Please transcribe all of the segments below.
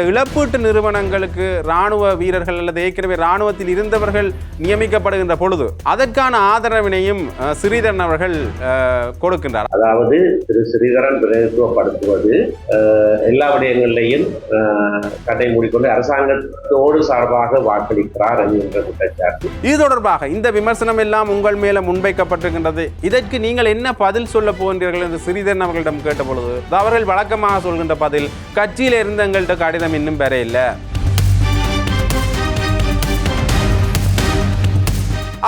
இழப்பீட்டு நிறுவனங்களுக்கு ராணுவ வீரர்கள் அல்லது ஏற்கனவே ராணுவத்தில் இருந்தவர்கள் நியமிக்கப்படுகின்ற பொழுது அதற்கான ஆதரவினையும் ஸ்ரீதரன் அவர்கள் கொடுக்கின்றார். அதாவது திரு ஸ்ரீதரன் பிரதித்துவப்படுத்துவது எல்லா விடயங்களிலையும் கட்டை மூடிக்கொண்டு அரசாங்கத்தோடு சார்பாக வாக்களிக்கிறார் என்கின்ற குற்றச்சாட்டு. இது தொடர்பாக இந்த விமர்சனம் எல்லாம் உங்கள் மேல முன்வைக்கப்பட்டிருக்கின்றது. இதற்கு நீங்கள் என்ன பதில் சொல்ல போகின்றீர்கள் என்று ஸ்ரீதரன் அவர்களிடம் கேட்ட பொழுது அவர்கள் வழக்கமாக சொல்கின்ற பதில் கட்சியில் இருந்த எங்கள்கிட்ட கடிதம் இன்னும் பெற இல்லை.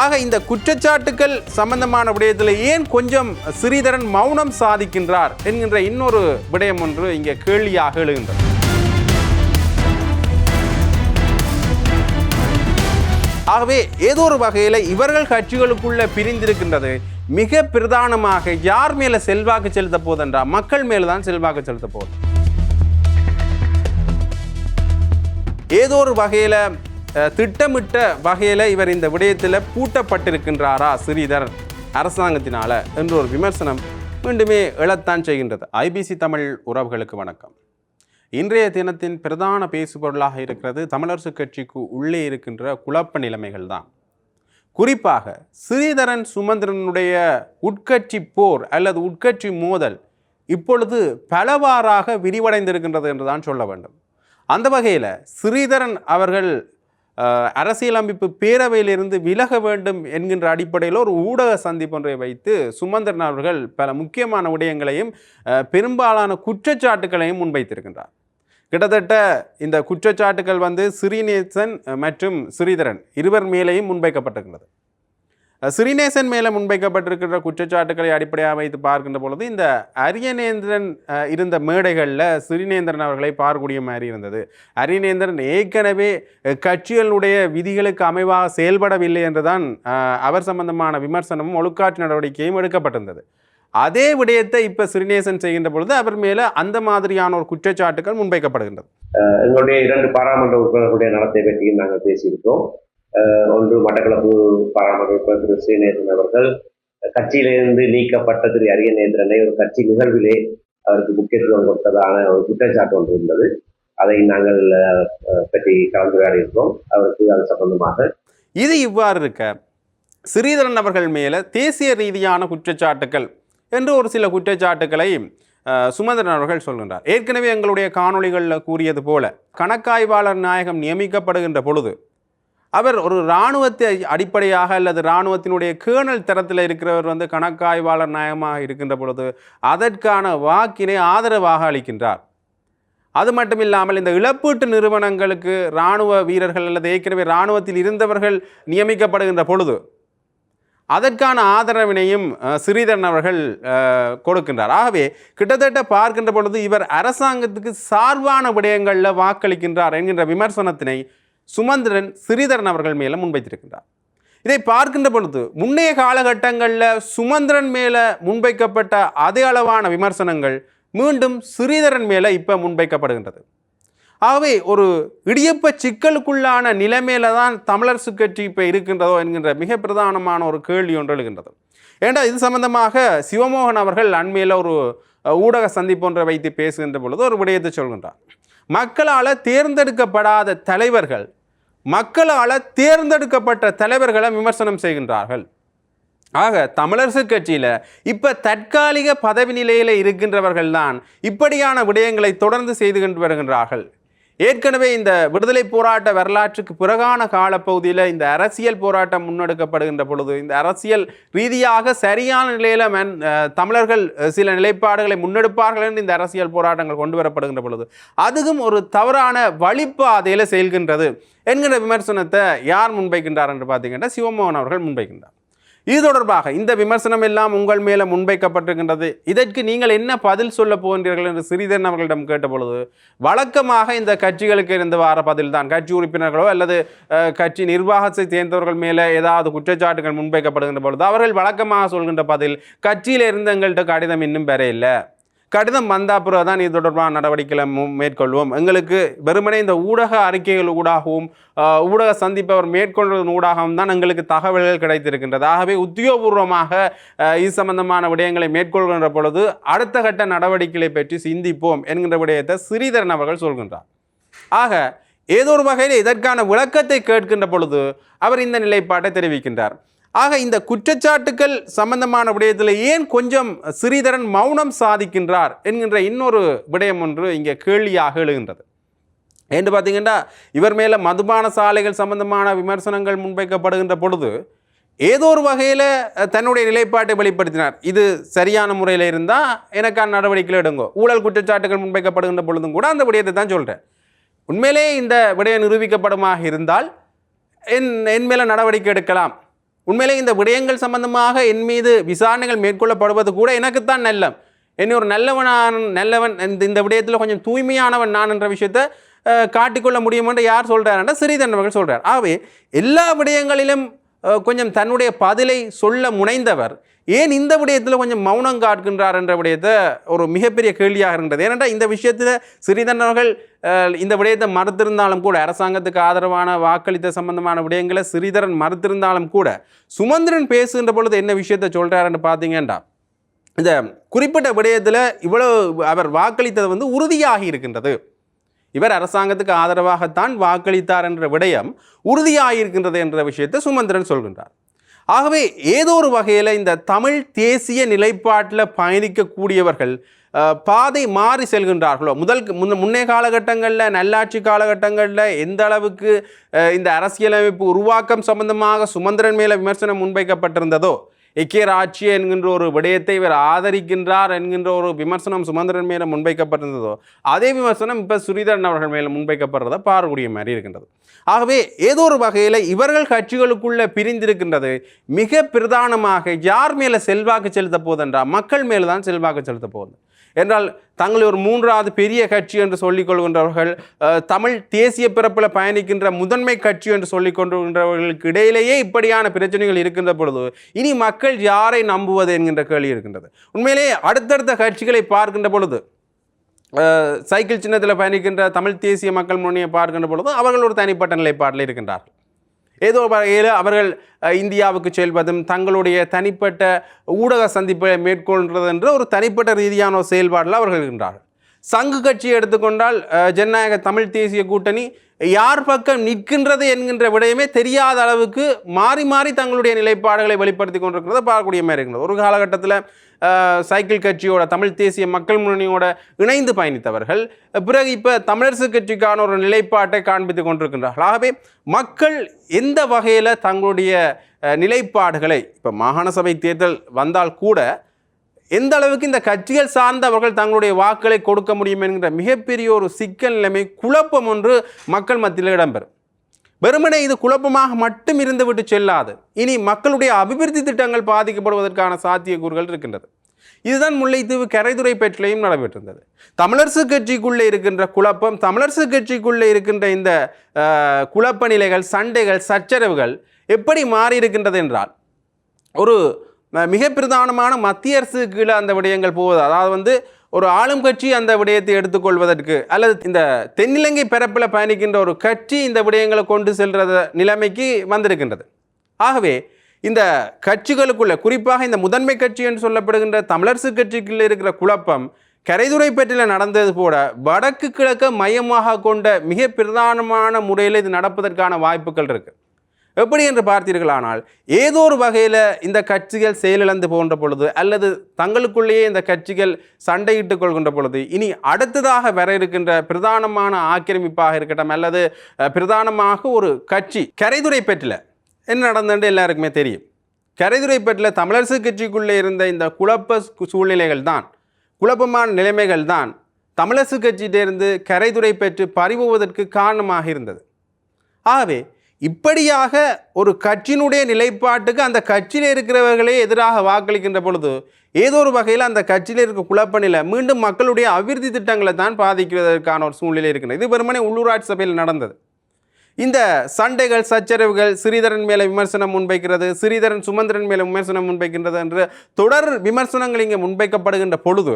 ஆக இந்த குற்றச்சாட்டுகள் சம்பந்தமான விடயத்தில் ஏன் கொஞ்சம் ஸ்ரீதரன் மௌனம் சாதிக்கின்றார் என்கின்ற இன்னொரு விடயம் ஒன்று இங்கே கேள்வியாக எழுகின்றது. ஆகவே ஏதோ ஒரு வகையில் இவர்கள் கட்சிகளுக்குள்ள பிரிந்திருக்கின்றது. மிக பிரதானமாக யார் மேல செல்வாக்கு செலுத்த போதென்றா மக்கள் மேலே தான் செல்வாக்கு செலுத்த போகுது. ஏதோ ஒரு வகையில் திட்டமிட்ட வகையில் இவர் இந்த விடயத்தில் பூட்டப்பட்டிருக்கின்றாரா ஸ்ரீதர் அரசாங்கத்தினால என்ற ஒரு விமர்சனம் மீண்டுமே எழத்தான் செய்கின்றது. ஐபிசி தமிழ் உறவுகளுக்கு வணக்கம். இன்றைய தினத்தின் பிரதான பேசுபொருளாக இருக்கிறது தமிழரசு கட்சிக்கு உள்ளே இருக்கின்ற குழப்ப நிலைமைகள் தான். குறிப்பாக ஸ்ரீதரன் சுமந்திரனுடைய உட்கட்சி போர் அல்லது உட்கட்சி மோதல் இப்பொழுது பலவாறாக விரிவடைந்திருக்கின்றது என்று தான் சொல்ல வேண்டும். அந்த வகையில் ஸ்ரீதரன் அவர்கள் அரசியலமைப்பு பேரவையிலிருந்து விலக வேண்டும் என்கின்ற அடிப்படையில் ஒரு ஊடக சந்திப்பொன்றை வைத்து சுமந்திரன் அவர்கள் பல முக்கியமான விடயங்களையும் பெரும்பாலான குற்றச்சாட்டுகளையும் முன்வைத்திருக்கின்றார். கிட்டத்தட்ட இந்த குற்றச்சாட்டுகள் வந்து ஸ்ரீநேசன் மற்றும் ஸ்ரீதரன் இருவர் மேலேயும் முன்வைக்கப்பட்டிருக்கிறது சிறிநேசன் மேலே முன்வைக்கப்பட்டிருக்கிற குற்றச்சாட்டுகளை அடிப்படையாக வைத்து பார்க்கின்ற பொழுது இந்த அரியநேந்திரன் அஹ், இருந்த மேடைகளில் சிறிநேந்திரன் அவர்களை பார்க்கக்கூடிய மாதிரி இருந்தது. அரியநேந்திரன் ஏற்கனவே கட்சிகளுடைய விதிகளுக்கு அமைவாக செயல்படவில்லை என்றுதான் அவர் சம்பந்தமான விமர்சனமும் ஒழுக்காற்று நடவடிக்கையும் எடுக்கப்பட்டிருந்தது. அதே விடயத்தை இப்ப சிறிநேசன் செய்கின்ற பொழுது அவர் மேல அந்த மாதிரியான ஒரு குற்றச்சாட்டுகள் முன்வைக்கப்படுகின்றது. எங்களுடைய இரண்டு பாராளுமன்ற உறுப்பினர்களுடைய நடத்தை பற்றியும் நாங்கள் பேசியிருக்கோம் ஒன்று மட்டக்களப்பு பாராளுமன்ற திரு ஸ்ரீநேசன் அவர்கள் கட்சியிலிருந்து நீக்கப்பட்ட திரு அரியநேந்திரனை ஒரு கட்சி நிகழ்விலே அவருக்கு முக்கியத்துவம் கொடுத்ததான ஒரு குற்றச்சாட்டு ஒன்று இருந்தது. அதை நாங்கள் பற்றி கலந்துரையாடி இருக்கிறோம் அவருக்கு அது சம்பந்தமாக. இது இவ்வாறு இருக்க ஸ்ரீதரன் அவர்கள் மேலே தேசிய ரீதியான குற்றச்சாட்டுகள் என்று ஒரு சில குற்றச்சாட்டுகளை சுமந்திரன் அவர்கள் சொல்கின்றார். ஏற்கனவே எங்களுடைய காணொளிகளில் கூறியது போல கணக்காய்வாளர் நாயகம் நியமிக்கப்படுகின்ற பொழுது அவர் ஒரு இராணுவத்தை அடிப்படையாக அல்லது இராணுவத்தினுடைய கேர்னல் தரத்தில் இருக்கிறவர் வந்து கணக்காய்வாளர் நியாயமாக இருக்கின்ற பொழுது அதற்கான வாக்கினை ஆதரவாக அளிக்கின்றார். அது மட்டும் இல்லாமல் இந்த இழப்பீட்டு நிறுவனங்களுக்கு இராணுவ வீரர்கள் அல்லது ஏற்கனவே இராணுவத்தில் இருந்தவர்கள் நியமிக்கப்படுகின்ற பொழுது அதற்கான ஆதரவினையும் சிறிதன் அவர்கள் கொடுக்கின்றார். ஆகவே கிட்டத்தட்ட பார்க்கின்ற பொழுது இவர் அரசாங்கத்துக்கு சார்பான விடயங்களில் வாக்களிக்கின்றார் என்கின்ற விமர்சனத்தினை சுமந்திரன் ஸ்ரீதரன் அவர்கள் மேலே முன்வைத்திருக்கின்றார். இதை பார்க்கின்ற பொழுது முன்னைய காலகட்டங்களில் சுமந்திரன் மேலே முன்வைக்கப்பட்ட அதே அளவான விமர்சனங்கள் மீண்டும் ஸ்ரீதரன் மேலே இப்போ முன்வைக்கப்படுகின்றது. ஆகவே ஒரு இடியப்ப சிக்கலுக்குள்ளான நிலைமையில தான் தமிழரசு கட்சி இப்போ இருக்கின்றதோ என்கின்ற மிக பிரதானமான ஒரு கேள்வி ஒன்று எழுகின்றது. ஏண்டா இது சம்பந்தமாக சிவமோகன் அவர்கள் அண்மையில் ஒரு ஊடக சந்திப்பு ஒன்றை வைத்து பேசுகின்ற பொழுது ஒரு விடயத்தை சொல்கின்றார். மக்களால் தேர்ந்தெடுக்கப்படாத தலைவர்கள் மக்களால் தேர்ந்தெடுக்கப்பட்ட தலைவர்களை விமர்சனம் செய்கின்றார்கள். ஆக தமிழரசு கட்சியில் இப்போ தற்காலிக பதவி நிலையில் இருக்கின்றவர்கள் தான் இப்படியான விடயங்களை தொடர்ந்து செய்து கொண்டு வருகின்றார்கள். ஏற்கனவே இந்த விடுதலை போராட்ட வரலாற்றுக்கு பிறகான காலப்பகுதியில் இந்த அரசியல் போராட்டம் முன்னெடுக்கப்படுகின்ற பொழுது இந்த அரசியல் ரீதியாக சரியான நிலையில் மன் தமிழர்கள் சில நிலைப்பாடுகளை முன்னெடுப்பார்கள் என்று இந்த அரசியல் போராட்டங்கள் கொண்டு வரப்படுகின்ற பொழுது அதுவும் ஒரு தவறான வழிப்பாதையில் செயல்கின்றது என்கிற விமர்சனத்தை யார் முன்வைக்கின்றார் என்று பார்த்தீங்கன்னா சிவமோகன் அவர்கள் முன்வைக்கின்றார். இது தொடர்பாக இந்த விமர்சனம் எல்லாம் உங்கள் மேலே முன்வைக்கப்பட்டிருக்கின்றது. இதற்கு நீங்கள் என்ன பதில் சொல்ல போகின்றீர்கள் என்று சிறிதன் அவர்களிடம் கேட்டபொழுது வழக்கமாக இந்த கட்சிகளுக்கு இருந்து வார பதில் தான் கட்சி உறுப்பினர்களோ அல்லது கட்சி நிர்வாகத்தை சேர்ந்தவர்கள் மேலே ஏதாவது குற்றச்சாட்டுகள் முன்வைக்கப்படுகின்ற பொழுது அவர்கள் வழக்கமாக சொல்கின்ற பதில் கட்சியில் இருந்து எங்கள்கிட்ட கடிதம் இன்னும் பெற இல்லை கடிதம் வந்த பிறகு தான் இது தொடர்பான நடவடிக்கைகளை மேற்கொள்வோம். எங்களுக்கு வெறுமனே இந்த ஊடக அறிக்கைகள் ஊடாகவும் ஊடக சந்திப்பவர் மேற்கொள்வதன் ஊடாகவும் தான் எங்களுக்கு தகவல்கள் கிடைத்திருக்கின்றது. ஆகவே உத்தியோகபூர்வமாக இது சம்பந்தமான விடயங்களை மேற்கொள்கின்ற பொழுது அடுத்த கட்ட நடவடிக்கைகளை பற்றி சிந்திப்போம் என்கின்ற விடயத்தை ஸ்ரீதரன் அவர்கள் சொல்கின்றார். ஆக ஏதோ ஒரு வகையில் இதற்கான விளக்கத்தை கேட்கின்ற பொழுது அவர் இந்த நிலைப்பாட்டை தெரிவிக்கின்றார். ஆக இந்த குற்றச்சாட்டுக்கள் சம்பந்தமான விடயத்தில் ஏன் கொஞ்சம் ஸ்ரீதரன் மௌனம் சாதிக்கின்றார் என்கின்ற இன்னொரு விடயம் ஒன்று இங்கே கேள்வியாக எழுகின்றது. என்று பார்த்தீங்கன்னா இவர் மேலே மதுபான சாலைகள் சம்பந்தமான விமர்சனங்கள் முன்வைக்கப்படுகின்ற பொழுது ஏதோ ஒரு வகையில் தன்னுடைய நிலைப்பாட்டை வெளிப்படுத்தினார். இது சரியான முறையில் இருந்தால் எனக்கான நடவடிக்கைகள் எடுங்கோ. ஊழல் குற்றச்சாட்டுகள் முன்வைக்கப்படுகின்ற பொழுதும் கூட அந்த விடயத்தை தான் சொல்கிறேன் உண்மையிலே இந்த விடயம் நிரூபிக்கப்படுமாக இருந்தால் என் என் மேலே நடவடிக்கை எடுக்கலாம். உண்மையிலே இந்த விடயங்கள் சம்பந்தமாக என் மீது விசாரணைகள் மேற்கொள்ளப்படுவது கூட எனக்குத்தான் நல்லம். என்னை ஒரு நல்லவனான நல்லவன் இந்த இந்த விடயத்தில் கொஞ்சம் தூய்மையானவன் நான் என்ற விஷயத்தை காட்டிக்கொள்ள முடியும் என்று யார் சொல்கிறாருன்னா சிறிதன் சொல்கிறார் ஆகவே எல்லா விடயங்களிலும் கொஞ்சம் தன்னுடைய பதிலை சொல்ல முனைந்தவர் ஏன் இந்த விடயத்தில் கொஞ்சம் மௌனம் காட்டுகின்றார் என்ற விடயத்தை ஒரு மிகப்பெரிய கேள்வியாக இருக்கின்றது. ஏனென்றால் இந்த விஷயத்தில் சிறிதன் அவர்கள் இந்த விடயத்தை மறுத்திருந்தாலும் கூட அரசாங்கத்துக்கு ஆதரவான வாக்களித்த சம்பந்தமான விடயங்களை சிறிதரன் மறுத்திருந்தாலும் கூட சுமந்திரன் பேசுகின்ற பொழுது என்ன விஷயத்தை சொல்கிறாருன்னு பார்த்தீங்கன்னா இந்த குறிப்பிட்ட விடயத்தில் இவ்வளவு அவர் வாக்களித்தது வந்து உறுதியாகி இருக்கின்றது. இவர் அரசாங்கத்துக்கு ஆதரவாகத்தான் வாக்களித்தார் என்ற விடயம் உறுதியாகியிருக்கின்றது என்ற விஷயத்தை சுமந்திரன் சொல்கின்றார். ஆகவே ஏதோ ஒரு வகையில் இந்த தமிழ் தேசிய நிலைப்பாட்டில் பயணிக்கக்கூடியவர்கள் பாதை மாறி செல்கின்றார்களோ? முதல் முன்னே காலகட்டங்களில் நல்லாட்சி காலகட்டங்களில் எந்த அளவுக்கு இந்த அரசியலமைப்பு உருவாக்கம் சம்பந்தமாக சுமந்திரன் மேலே விமர்சனம் முன்வைக்கப்பட்டிருந்ததோ எக்கேர் ஆட்சி என்கின்ற ஒரு விடயத்தை இவர் ஆதரிக்கின்றார் என்கின்ற ஒரு விமர்சனம் சுமந்திரன் மேலே முன்வைக்கப்பட்டிருந்ததோ அதே விமர்சனம் இப்போ சுரீதரன் அவர்கள் மேலே முன்வைக்கப்படுறதை பாரக்கூடிய மாதிரி இருக்கின்றது. ஆகவே ஏதோ ஒரு வகையில் இவர்கள் கட்சிகளுக்குள்ள பிரிந்திருக்கின்றது. மிக பிரதானமாக யார் மேலே செல்வாக்கு செலுத்த போதென்றால் மக்கள் மேலே தான் செல்வாக்கு செலுத்த போகுது. என்றால் தங்களை ஒரு மூன்றாவது பெரிய கட்சி என்று சொல்லிக் கொள்கின்றவர்கள் தமிழ் தேசிய பிறப்பில் பயணிக்கின்ற முதன்மை கட்சி என்று சொல்லிக் கொண்டிருக்கின்றவர்களுக்கு இடையிலேயே இப்படியான பிரச்சனைகள் இருக்கின்ற பொழுது இனி மக்கள் யாரை நம்புவது என்கின்ற கேள்வி இருக்கின்றது. உண்மையிலேயே அடுத்தடுத்த கட்சிகளை பார்க்கின்ற பொழுது சைக்கிள் சின்னத்தில் பயணிக்கின்ற தமிழ் தேசிய மக்கள் முன்னையை பார்க்கின்ற பொழுது அவர்கள் ஒரு தனிப்பட்ட நிலைப்பாட்டில் இருக்கின்றார்கள். ஏதோ வகையில் அவர்கள் இந்தியாவுக்கு செல்வதும் தங்களுடைய தனிப்பட்ட ஊடக சந்திப்பை மேற்கொள்கிறது என்ற ஒரு தனிப்பட்ட ரீதியான ஒரு செயல்பாடில் அவர்கள் இருக்கின்றார்கள். சங்கு கட்சியை எடுத்துக்கொண்டால் ஜனநாயக தமிழ் தேசிய கூட்டணி யார் பக்கம் நிற்கின்றது என்கின்ற விடயமே தெரியாத அளவுக்கு மாறி மாறி தங்களுடைய நிலைப்பாடுகளை வெளிப்படுத்தி கொண்டிருக்கிறத பார்க்கக்கூடிய மாதிரி இருக்கிறது ஒரு காலகட்டத்தில் சைக்கிள் கட்சியோட தமிழ் தேசிய மக்கள் முன்னணியோட இணைந்து பயணித்தவர்கள் பிறகு இப்போ தமிழரசு கட்சிக்கான ஒரு நிலைப்பாட்டை காண்பித்து கொண்டிருக்கின்றார்கள். ஆகவே மக்கள் எந்த வகையில் தங்களுடைய நிலைப்பாடுகளை இப்போ மாகாண சபை தேர்தல் வந்தால் கூட எந்த அளவுக்கு இந்த கட்சிகள் சார்ந்தவர்கள் தங்களுடைய வாக்களை கொடுக்க முடியும் என்கிற மிகப்பெரிய ஒரு சிக்கல் நிலைமை குழப்பம் ஒன்று மக்கள் மத்தியில் இடம்பெறும். வெறுமனே இது குழப்பமாக மட்டும் இருந்துவிட்டு செல்லாது. இனி மக்களுடைய அபிவிருத்தி திட்டங்கள் பாதிக்கப்படுவதற்கான சாத்தியக்கூறுகள் இருக்கின்றது. இதுதான் முல்லைத்தீவு கரைதுறை பெற்றிலையும் நடைபெற்றிருந்தது. தமிழரசு கட்சிக்குள்ளே இருக்கின்ற குழப்பம் தமிழரசு கட்சிக்குள்ளே இருக்கின்ற இந்த குழப்ப நிலைகள் சண்டைகள் சச்சரவுகள் எப்படி மாறி இருக்கின்றது என்றால் ஒரு மிக பிரதானமான மத்திய அரசு கீழே அந்த விடயங்கள் போவது அதாவது வந்து ஒரு ஆளும் கட்சி அந்த விடயத்தை எடுத்துக்கொள்வதற்கு அல்லது இந்த தென்னிலங்கை பரப்பில் பயணிக்கின்ற ஒரு கட்சி இந்த விடயங்களை கொண்டு செல்கிற நிலைமைக்கு வந்திருக்கின்றது. ஆகவே இந்த கட்சிகளுக்குள்ள குறிப்பாக இந்த முதன்மை கட்சி என்று சொல்லப்படுகின்ற தமிழரசு கட்சிக்குள்ள இருக்கிற குழப்பம் கரைதுறை பற்றியில் நடந்தது போல வடக்கு கிழக்க மையமாக கொண்ட மிக பிரதானமான முறையில் இது நடப்பதற்கான வாய்ப்புகள் இருக்குது எப்படி என்று பார்த்தீர்களானால் ஏதோ ஒரு வகையில் இந்த கட்சிகள் செயலிழந்து போன்ற பொழுது அல்லது தங்களுக்குள்ளேயே இந்த கட்சிகள் சண்டையிட்டுக் கொள்கின்ற பொழுது இனி அடுத்ததாக வர இருக்கின்ற பிரதானமான ஆக்கிரமிப்பாக இருக்கட்டும் அல்லது பிரதானமாக ஒரு கட்சி கரைதுரை பெற்றில் என்ன நடந்தது எல்லாருக்குமே தெரியும். கரைதுரை பெற்றில் தமிழரசு கட்சிக்குள்ளே இருந்த இந்த குழப்ப சூழ்நிலைகள் தான் குழப்பமான நிலைமைகள் தான் தமிழரசு கட்சியிலிருந்து கரைதுரை பெற்று பறிவுவதற்கு காரணமாக இருந்தது. ஆகவே இப்படியாக ஒரு கட்சியினுடைய நிலைப்பாட்டுக்கு அந்த கட்சியில் இருக்கிறவர்களே எதிராக வாக்களிக்கின்ற பொழுது ஏதோ ஒரு வகையில் அந்த கட்சியில் இருக்க குழப்ப நிலை மீண்டும் மக்களுடைய அபிவிருத்தி திட்டங்களை தான் பாதிக்கிறதற்கான ஒரு சூழ்நிலை இருக்கிறது இது வெறுமனே உள்ளூராட்சி சபையில் நடந்தது. இந்த சண்டைகள் சச்சரவுகள் ஸ்ரீதரன் மேலே விமர்சனம் முன்வைக்கிறது ஸ்ரீதரன் சுமந்திரன் மேலே விமர்சனம் முன்வைக்கின்றது என்று தொடர் விமர்சனங்கள் இங்கே முன்வைக்கப்படுகின்ற பொழுது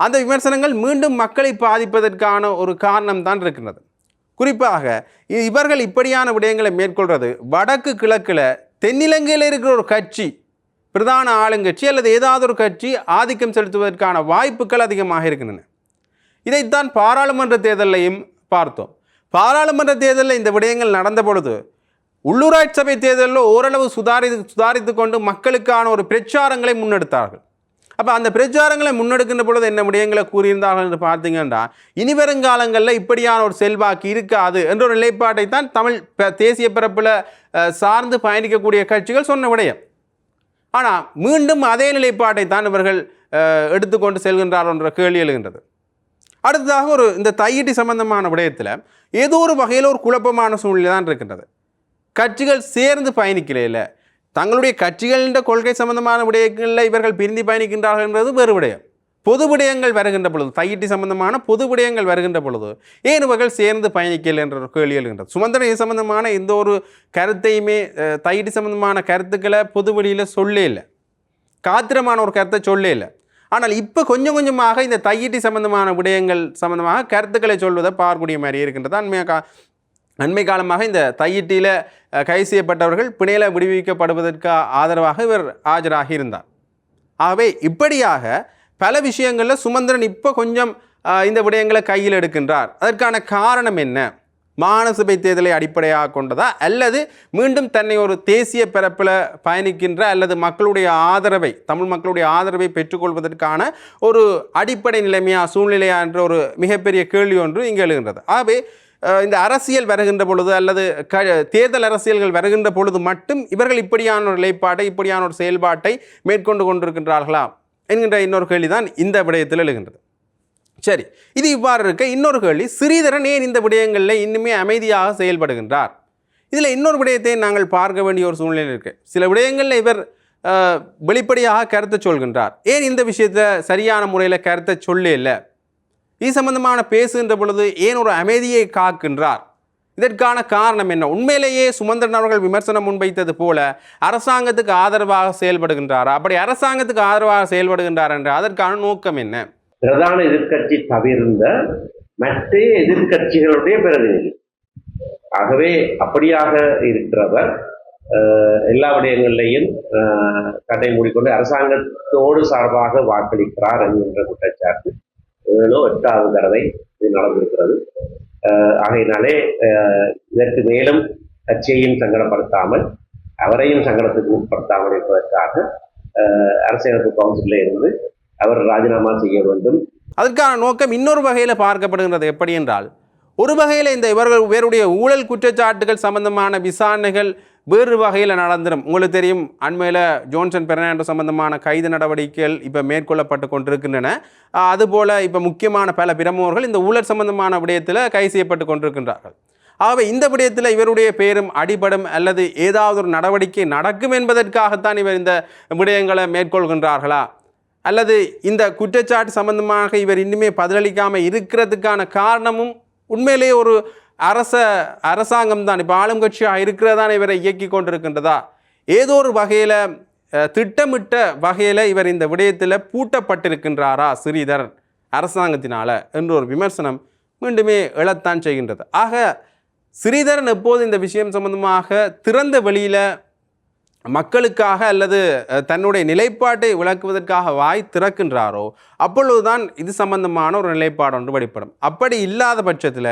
அந்த விமர்சனங்கள் மீண்டும் மக்களை பாதிப்பதற்கான ஒரு காரணம் தான் இருக்கின்றது. குறிப்பாக இவர்கள் இப்படியான விடயங்களை மேற்கொள்வது வடக்கு கிழக்கில் தென்னிலங்கையில் இருக்கிற ஒரு கட்சி பிரதான ஆளுங்கட்சி அல்லது ஏதாவது ஒரு கட்சி ஆதிக்கம் செலுத்துவதற்கான வாய்ப்புகள் அதிகமாக இருக்கின்றன. இதைத்தான் பாராளுமன்ற தேர்தலையும் பார்த்தோம். பாராளுமன்ற தேர்தலில் இந்த விடயங்கள் நடந்த பொழுது உள்ளூராட்சி சபை தேர்தலில் ஓரளவு சுதாரி சுதாரித்து கொண்டு மக்களுக்கான ஒரு பிரச்சாரங்களை முன்னெடுத்தார்கள். அப்போ அந்த பிரச்சாரங்களை முன்னெடுக்கின்ற பொழுது என்ன விடயங்களை கூறியிருந்தார்கள் என்று பார்த்தீங்கன்னா இனி வருங்காலங்களில் இப்படியான ஒரு செல்வாக்கு இருக்காது என்ற ஒரு நிலைப்பாட்டை தான் தமிழ் ப- தேசிய பரப்பில் சார்ந்து பயணிக்கக்கூடிய கட்சிகள் சொன்ன விடயம். ஆனால் மீண்டும் அதே நிலைப்பாட்டை தான் இவர்கள் எடுத்துக்கொண்டு செல்கின்றார்கள் என்ற கேள்வி எழுகின்றது. அடுத்ததாக ஒரு இந்த தையிட்டி சம்பந்தமான விடயத்தில் ஏதோ ஒரு வகையில் ஒரு குழப்பமான சூழ்நிலை தான் இருக்கின்றது. கட்சிகள் சேர்ந்து பயணிக்கலையில் தங்களுடைய கட்சிகளின் கொள்கை சம்பந்தமான விடயங்களில் இவர்கள் பிரிந்து பயணிக்கின்றார்கள் என்பது வேறு விடயம். பொது விடயங்கள் வருகின்ற பொழுது தையிட்டி சம்பந்தமான பொது விடயங்கள் வருகின்ற பொழுது ஏன் இவர்கள் சேர்ந்து பயணிக்கல என்ற கேள்வி எழுகின்றது. சுமந்திரன் இது சம்பந்தமான எந்த ஒரு கருத்தையுமே தையிட்டி சம்பந்தமான கருத்துக்களை பொது வழியில் சொல்லே இல்லை. காத்திரமான ஒரு கருத்தை சொல்லே இல்லை. ஆனால் இப்போ கொஞ்சம் கொஞ்சமாக இந்த தையிட்டி சம்பந்தமான விடயங்கள் சம்பந்தமாக கருத்துக்களை சொல்வதை பார்க்கக்கூடிய மாதிரி இருக்கின்றது. அண்மையாக அண்மை காலமாக இந்த தையிட்டியில் கை கைது செய்யப்பட்டவர்கள் பிணையில் விடுவிக்கப்படுவதற்கு ஆதரவாக இவர் ஆஜராகி இருந்தார். ஆகவே இப்படியாக பல விஷயங்களில் சுமந்திரன் இப்போ கொஞ்சம் இந்த விடயங்களை கையில் எடுக்கின்றார். அதற்கான காரணம் என்ன? மாநசபை தேர்தலை அடிப்படையாக கொண்டதா? அல்லது மீண்டும் தன்னை ஒரு தேசிய பரப்பில் பயணிக்கின்ற அல்லது மக்களுடைய ஆதரவை தமிழ் மக்களுடைய ஆதரவை பெற்றுக்கொள்வதற்கான ஒரு அடிப்படை நிலைமையா சூழ்நிலையா என்ற ஒரு மிகப்பெரிய கேள்வி ஒன்று இங்கே எழுகின்றது. ஆகவே இந்த அரசியல் வருகின்ற பொழுது அல்லது க தேர்தல் அரசியல்கள் வருகின்ற பொழுது மட்டும் இவர்கள் இப்படியான ஒரு நிலைப்பாட்டை இப்படியான ஒரு செயல்பாட்டை மேற்கொண்டு கொண்டிருக்கின்றார்களா என்கின்ற இன்னொரு கேள்விதான் இந்த விடயத்தில் எழுகின்றது. சரி இது இவ்வாறு இருக்க இன்னொரு கேள்வி ஸ்ரீதரன் ஏன் இந்த விடயங்களில் இன்னுமே அமைதியாக செயல்படுகின்றார்? இதில் இன்னொரு விடயத்தை நாங்கள் பார்க்க வேண்டிய ஒரு சூழ்நிலை இருக்குது சில விடயங்களில் இவர் வெளிப்படையாக கருத்தை சொல்கின்றார். ஏன் இந்த விஷயத்தை சரியான முறையில் கருத்தை சொல்ல இல்லை இது சம்பந்தமான பேசுகின்ற பொழுது ஏன் ஒரு அமைதியை காக்கின்றார்? இதற்கான காரணம் என்ன? உண்மையிலேயே சுமந்திரன் அவர்கள் விமர்சனம் முன்வைத்தது போல அரசாங்கத்துக்கு ஆதரவாக செயல்படுகின்றாரா? அப்படி அரசாங்கத்துக்கு ஆதரவாக செயல்படுகின்றார் என்ற அதற்கான நோக்கம் என்ன? பிரதான எதிர்க்கட்சி தவிர்ந்த மற்ற எதிர்கட்சிகளுடைய பிரதிநிதி. ஆகவே அப்படியாக இருக்கிறவர் எல்லா விடயங்களிலையும் அஹ், மூடிக்கொண்டு அரசாங்கத்தோடு சார்பாக வாக்களிக்கிறார் என்கின்ற குற்றச்சாட்டு. ஏழோ எட்டாவது தடவை இது நடந்திருக்கிறது. ஆகையினாலே இதற்கு மேலும் கட்சியையும் சங்கடப்படுத்தாமல் அவரையும் சங்கடத்துக்கு உட்படுத்தாமல் இருப்பதற்காக அரசியலமைப்பு கவுன்சிலில் இருந்து அவர் ராஜினாமா செய்ய வேண்டும். அதற்கான நோக்கம் இன்னொரு வகையில் பார்க்கப்படுகின்றது எப்படி என்றால் ஒரு வகையில் இந்த இவர்கள் இவருடைய ஊழல் குற்றச்சாட்டுகள் சம்பந்தமான விசாரணைகள் வேறு வகையில் நடந்துடும் உங்களுக்கு தெரியும் அண்மையில் ஜோன்சன் பெர்னாண்டோ சம்பந்தமான கைது நடவடிக்கைகள் இப்போ மேற்கொள்ளப்பட்டு கொண்டிருக்கின்றன. அதுபோல் இப்போ முக்கியமான பல பிரமுகர்கள் இந்த ஊழல் சம்பந்தமான விடயத்தில் கைது செய்யப்பட்டு கொண்டிருக்கின்றார்கள். ஆகவே இந்த விடயத்தில் இவருடைய பேரும் அடிபடும் அல்லது ஏதாவது ஒரு நடவடிக்கை நடக்கும் என்பதற்காகத்தான் இவர் இந்த விடயங்களை மேற்கொள்கின்றார்களா? அல்லது இந்த குற்றச்சாட்டு சம்பந்தமாக இவர் இன்னுமே பதிலளிக்காமல் இருக்கிறதுக்கான காரணமும் உண்மையிலேயே ஒரு அரச அரசாங்கம் தான் இப்போ ஆளும் கட்சியாக இருக்கிறதான் இவரை இயக்கி கொண்டிருக்கின்றதா? ஏதோ ஒரு வகையில் திட்டமிட்ட வகையில் இவர் இந்த விடயத்தில் பூட்டப்பட்டிருக்கின்றாரா ஸ்ரீதர் அரசாங்கத்தினால் என்ற ஒரு விமர்சனம் மீண்டுமே எழத்தான் செய்கின்றது. ஆக ஸ்ரீதரன் எப்போது இந்த விஷயம் சம்பந்தமாக திறந்த வெளியில் மக்களுக்காக அல்லது தன்னுடைய நிலைப்பாட்டை விளக்குவதற்காக வாய் திறக்கின்றாரோ அப்பொழுதுதான் இது சம்பந்தமான ஒரு நிலைப்பாடு ஒன்று வெளிப்படும். அப்படி இல்லாத பட்சத்தில்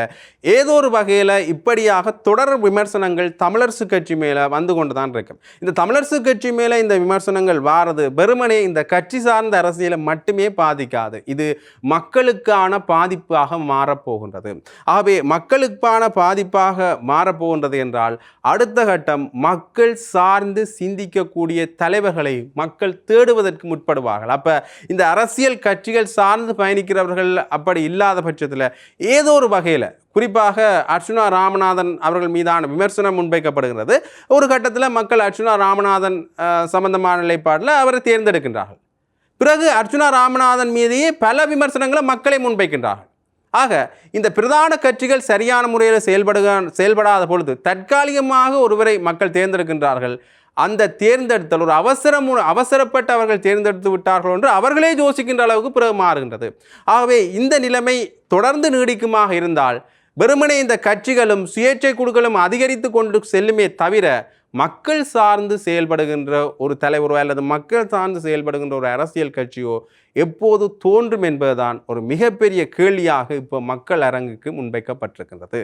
ஏதோ ஒரு வகையில் இப்படியாக தொடர் விமர்சனங்கள் தமிழரசு கட்சி மேலே வந்து கொண்டு தான் இருக்கும். இந்த தமிழரசு கட்சி மேலே இந்த விமர்சனங்கள் வாரது வெறுமனே இந்த கட்சி சார்ந்த அரசியலை மட்டுமே பாதிக்காது. இது மக்களுக்கான பாதிப்பாக மாறப்போகின்றது. ஆகவே மக்களுக்கான பாதிப்பாக மாறப்போகின்றது என்றால் அடுத்த கட்டம் மக்கள் சார்ந்து சிந்திக்கக்கூடிய தலைவர்களை மக்கள் தேடுவதற்கு முற்படுவார்கள். அப்போ இந்த அரசியல் கட்சிகள் சார்ந்து பயணிக்கிறவர்கள் அப்படி இல்லாத பட்சத்தில் ஏதோ ஒரு வகையில் குறிப்பாக அர்ச்சுனா ராமநாதன் அவர்கள் மீதான விமர்சனம் முன்வைக்கப்படுகிறது. ஒரு கட்டத்தில் மக்கள் அர்ச்சுனா ராமநாதன் சம்பந்தமான நிலைப்பாட்டில் அவரை தேர்ந்தெடுக்கின்றார்கள். பிறகு அர்ச்சுனா ராமநாதன் மீதேயே பல விமர்சனங்களை மக்களை முன்வைக்கின்றார்கள். ஆக இந்த பிரதான கட்சிகள் சரியான முறையில் செயல்படுக செயல்படாத பொழுது தற்காலிகமாக ஒருவரை மக்கள் தேர்ந்தெடுக்கின்றார்கள். அந்த தேர்ந்தெடுத்தல் ஒரு அவசரம் அவசரப்பட்டு அவர்கள் தேர்ந்தெடுத்து விட்டார்கள் என்று அவர்களே யோசிக்கின்ற அளவுக்கு பிறகு மாறுகின்றது. ஆகவே இந்த நிலைமை தொடர்ந்து நீடிக்குமாக இருந்தால் வெறுமனே இந்த கட்சிகளும் சுயேட்சை குழுக்களும் அதிகரித்து கொண்டு செல்லுமே தவிர மக்கள் சார்ந்து செயல்படுகின்ற ஒரு தலைவரோ அல்லது மக்கள் சார்ந்து செயல்படுகின்ற ஒரு அரசியல் கட்சியோ எப்போது தோன்றும் என்பதுதான் ஒரு மிகப்பெரிய கேள்வியாக இப்போ மக்கள் அரங்குக்கு முன்வைக்கப்பட்டிருக்கின்றது.